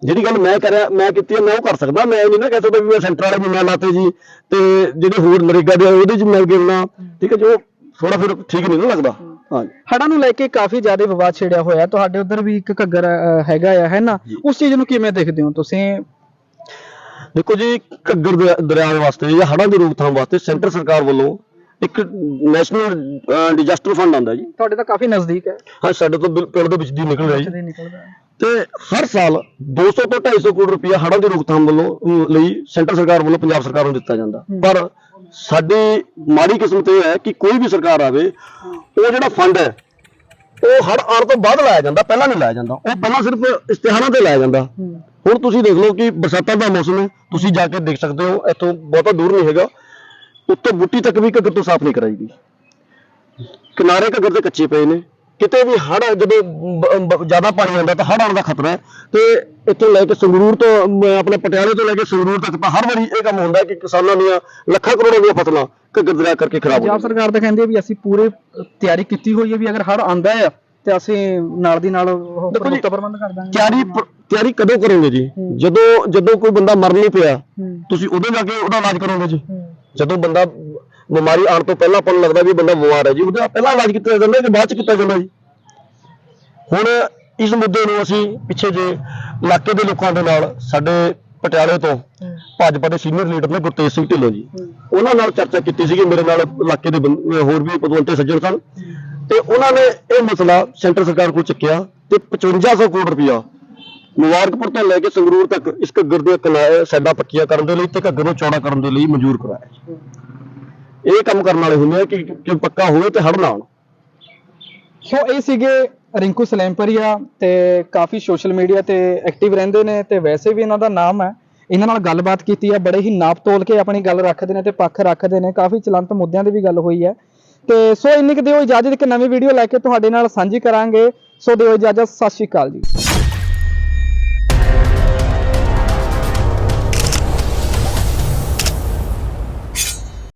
ਜਿਹੜੀ ਗੱਲ ਮੈਂ ਕਰਿਆ ਮੈਂ ਕੀਤੀ ਹੈ ਮੈਂ ਉਹ ਕਰ ਸਕਦਾ। ਮੈਂ ਇਹ ਨਹੀਂ ਨਾ ਕਹਿ ਸਕਦਾ ਵੀ ਮੈਂ ਸੈਂਟਰ ਵਾਲੇ ਮੈਂ ਲਾਤੇ ਜੀ। ਤੇ ਜਿਹੜੇ ਹੋਰ ਨਰੇਗਾ ਦੇ ਆ, ਉਹਦੇ ਚ ਮੈਂ ਗਿਰਨਾ ਠੀਕ ਹੈ ਜੋ ਥੋੜਾ ਫਿਰ ਠੀਕ ਨਹੀਂ ਨਾ ਲੱਗਦਾ। ਹਾਂ। ਹੜ੍ਹਾਂ ਨੂੰ ਲੈ ਕੇ ਕਾਫੀ ਜ਼ਿਆਦਾ ਵਿਵਾਦ ਛਿੜਿਆ ਹੋਇਆ। ਤੁਹਾਡੇ ਉਧਰ ਵੀ ਇੱਕ ਘੱਗਰ ਹੈਗਾ ਆ ਹੈ ਨਾ? ਉਸ ਚੀਜ਼ ਨੂੰ ਕਿਵੇਂ ਦੇਖਦੇ ਹੋ ਤੁਸੀਂ? ਦੇਖੋ ਜੀ ਘੱਗਰ ਦਰਿਆ- ਦਰਿਆ ਦੇ ਵਾਸਤੇ ਜਾਂ ਹੜ੍ਹਾਂ ਦੀ ਰੋਕਥਾਮ ਵਾਸਤੇ ਸੈਂਟਰ ਸਰਕਾਰ ਵੱਲੋਂ ਇੱਕ ਨੈਸ਼ਨਲ ਡਿਜ਼ਾਸਟਰ ਫੰਡ ਆਉਂਦਾ ਜੀ। ਤੁਹਾਡੇ ਤਾਂ ਕਾਫੀ ਨਜ਼ਦੀਕ ਹੈ। ਹਾਂ ਸਾਡੇ ਤੋਂ ਬਿਲ- ਪਿੰਡ ਦੇ ਵਿੱਚ ਦੀ ਨਿਕਲ ਰਿਹਾ ਜੀ। ਨਿਕਲਦਾ। ਤੇ ਹਰ ਸਾਲ 200 ਤੋਂ 250 ਕਰੋੜ ਰੁਪਇਆ ਹੜ੍ਹਾਂ ਦੀ ਰੋਕਥਾਮ ਵੱਲੋਂ ਅਮ, ਲਈ ਸੈਂਟਰ ਸਰਕਾਰ ਵੱਲੋਂ ਪੰਜਾਬ ਸਰਕਾਰ ਨੂੰ ਦਿੱਤਾ ਜਾਂਦਾ। ਪਰ ਸਾਡੀ ਮਾੜੀ ਕਿਸਮਤ ਇਹ ਹੈ ਕਿ ਕੋਈ ਵੀ ਸਰਕਾਰ ਆਵੇ ਉਹ ਜਿਹੜਾ ਫੰਡ ਹੈ ਉਹ ਹੜ੍ਹ ਆਉਣ ਤੋਂ ਬਾਅਦ ਲਾਇਆ ਜਾਂਦਾ ਪਹਿਲਾਂ ਨਹੀਂ ਲਾਇਆ ਜਾਂਦਾ। ਉਹ ਪਹਿਲਾਂ ਸਿਰਫ ਇਸ਼ਤਿਹਾਰਾਂ ਤੇ ਲਾਇਆ ਜਾਂਦਾ। ਹੁਣ ਤੁਸੀਂ ਦੇਖ ਲਓ ਕਿ ਬਰਸਾਤਾਂ ਦਾ ਮੌਸਮ ਹੈ ਤੁਸੀਂ ਜਾ ਕੇ ਦੇਖ ਸਕਦੇ ਹੋ ਇੱਥੋਂ ਬਹੁਤਾ ਦੂਰ ਨਹੀਂ ਹੈਗਾ। ਉੱਤੋਂ ਬੁੱਟੀ ਤੱਕ ਵੀ ਘੱਗਰ ਤੋਂ ਸਾਫ਼ ਨਹੀਂ ਕਰਾਈ ਗਈ। ਕਿਨਾਰੇ ਘੱਗਰ ਦੇ ਕੱਚੇ ਪਏ ਨੇ। ਕਿਤੇ ਵੀ ਹੜ੍ਹ ਜਦੋਂ ਜ਼ਿਆਦਾ ਪਾਣੀ ਆਉਂਦਾ ਤਾਂ ਹੜ੍ਹ ਆਉਣ ਦਾ ਖਤਰਾ ਹੈ। ਤੇ ਇੱਥੋਂ ਲੈ ਕੇ ਸੰਗਰੂਰ ਤੋਂ ਆਪਣੇ ਪਟਿਆਲੇ ਤੋਂ ਲੈ ਕੇ ਸੰਗਰੂਰ ਤੱਕ ਤਾਂ ਹਰ ਵਾਰੀ ਇਹ ਕੰਮ ਹੁੰਦਾ ਕਿ ਕਿਸਾਨਾਂ ਦੀਆਂ ਲੱਖਾਂ ਕਰੋੜਾਂ ਦੀਆਂ ਫਸਲਾਂ ਘੱਗਰ ਦਰਿਆ ਕਰਕੇ ਖਰਾਬ ਹੋ ਪੰਜਾਬ ਜਾਂਦੀਆਂ। ਸਰਕਾਰ ਤਾਂ ਕਹਿੰਦੀ ਹੈ ਵੀ ਅਸੀਂ ਪੂਰੇ ਤਿਆਰੀ ਕੀਤੀ ਹੋਈ ਹੈ ਵੀ ਅਗਰ ਹੜ ਆਂਦਾ ਹੈ ਤੇ ਅਸੀਂ ਨਾਲ ਦੀ ਨਾਲ ਉਹ ਦੇਖੋ ਜੀ, ਪ੍ਰਬੰਧ ਕਰ ਦਾਂਗੇ। ਤਿਆਰੀ ਪ- ਤਿਆਰੀ ਕਦੋਂ ਕਰੋਗੇ ਜੀ? ਜਦੋਂ ਜਦੋਂ ਕੋਈ ਬੰਦਾ ਮਰ ਨਹੀਂ ਪਿਆ ਹੂੰ, ਤੁਸੀਂ ਉਦੋਂ ਜਾ ਕੇ ਉਹਦਾ ਇਲਾਜ ਕਰੋਗੇ ਜੀ। ਹੂੰ, ਜਦੋਂ ਬੰਦਾ ਬਿਮਾਰੀ ਆਉਣ ਤੋਂ ਪਹਿਲਾਂ ਆਪਾਂ ਨੂੰ ਲੱਗਦਾ ਵੀ ਇਹ ਬੰਦਾ ਬਿਮਾਰ ਹੈ ਜੀ ਉਹਦਾ ਪਹਿਲਾਂ ਇਲਾਜ ਕੀਤਾ ਜਾਂਦਾ ਕਿ ਬਾਅਦ ਚ ਕੀਤਾ ਜਾਂਦਾ ਜੀ। ਹੁਣ ਇਸ ਮੁੱਦੇ ਨੂੰ ਅਸੀਂ ਪਿੱਛੇ ਜੇ ਇਲਾਕੇ ਦੇ ਲੋਕਾਂ ਦੇ ਨਾਲ ਸਾਡੇ ਪਟਿਆਲੇ ਤੋਂ ਭਾਜਪਾ ਦੇ ਸੀਨੀਅਰ ਲੀਡਰ ਨੇ ਗੁਰਤੇਜ ਸਿੰਘ ਢਿੱਲੋਂ ਜੀ ਉਹਨਾਂ ਨਾਲ ਚਰਚਾ ਕੀਤੀ ਸੀਗੀ ਮੇਰੇ ਨਾਲ ਇਲਾਕੇ ਦੇ ਹੋਰ ਵੀ ਪਦਵੰਤੇ ਸੱਜਣ ਸਨ। ਤੇ ਉਹਨਾਂ ਨੇ ਇਹ ਮਸਲਾ ਸੈਂਟਰ ਸਰਕਾਰ ਕੋਲ ਚੱਕਿਆ ਤੇ 5500 ਕਰੋੜ ਰੁਪਇਆ ਮੁਬਾਰਕਪੁਰ ਤੋਂ ਲੈ ਕੇ ਸੰਗਰੂਰ ਤੱਕ ਇਸ ਘੱਗਰ ਦੇ ਕਿਨਾਰੇ ਸਾਡਾ ਪੱਕੀਆਂ ਕਰਨ ਦੇ ਲਈ ਤੇ ਘੱਗਰ ਨੂੰ ਚੌੜਾ ਕਰਨ ਦੇ ਲਈ ਮਨਜ਼ੂਰ ਕਰਾਇਆ ਇਹ ਕੰਮ ਕਰਨ ਵਾਲੇ ਹੁੰਦੇ ਆ ਕਿ ਕਿ ਪੱਕਾ ਹੋਵੇ ਤੇ ਹੜ ਨਾ ਆਉਣ। ਸੋ ਇਹ ਸੀਗੇ ਰਿੰਕੂ ਸਲੈਂਪਰੀਆ ਤੇ ਕਾਫੀ ਸੋਸ਼ਲ ਮੀਡੀਆ ਤੇ ਐਕਟਿਵ ਰਹਿੰਦੇ ਨੇ ਤੇ ਵੈਸੇ ਵੀ ਇਹਨਾਂ ਦਾ ਨਾਮ ਹੈ। ਇਹਨਾਂ ਨਾਲ ਗੱਲਬਾਤ ਕੀਤੀ ਹੈ ਬੜੇ ਹੀ ਨਾਪ ਤੋਲ ਕੇ ਆਪਣੀ ਗੱਲ ਰੱਖਦੇ ਨੇ ਤੇ ਪੱਖ ਰੱਖਦੇ ਨੇ। ਕਾਫੀ ਚਲੰਤ ਮੁੱਦਿਆਂ ਦੀ ਵੀ ਗੱਲ ਹੋਈ ਹੈ। ਤੇ ਸੋ ਇੰਨੀ ਕੁ ਦਿਓ ਇਜਾਜ਼ਤ ਇੱਕ ਨਵੀਂ ਵੀਡੀਓ ਲੈ ਕੇ ਤੁਹਾਡੇ ਨਾਲ ਸਾਂਝੀ ਕਰਾਂਗੇ। ਸੋ ਦਿਓ ਇਜਾਜ਼ਤ, ਸਤਿ ਸ਼੍ਰੀ ਅਕਾਲ ਜੀ।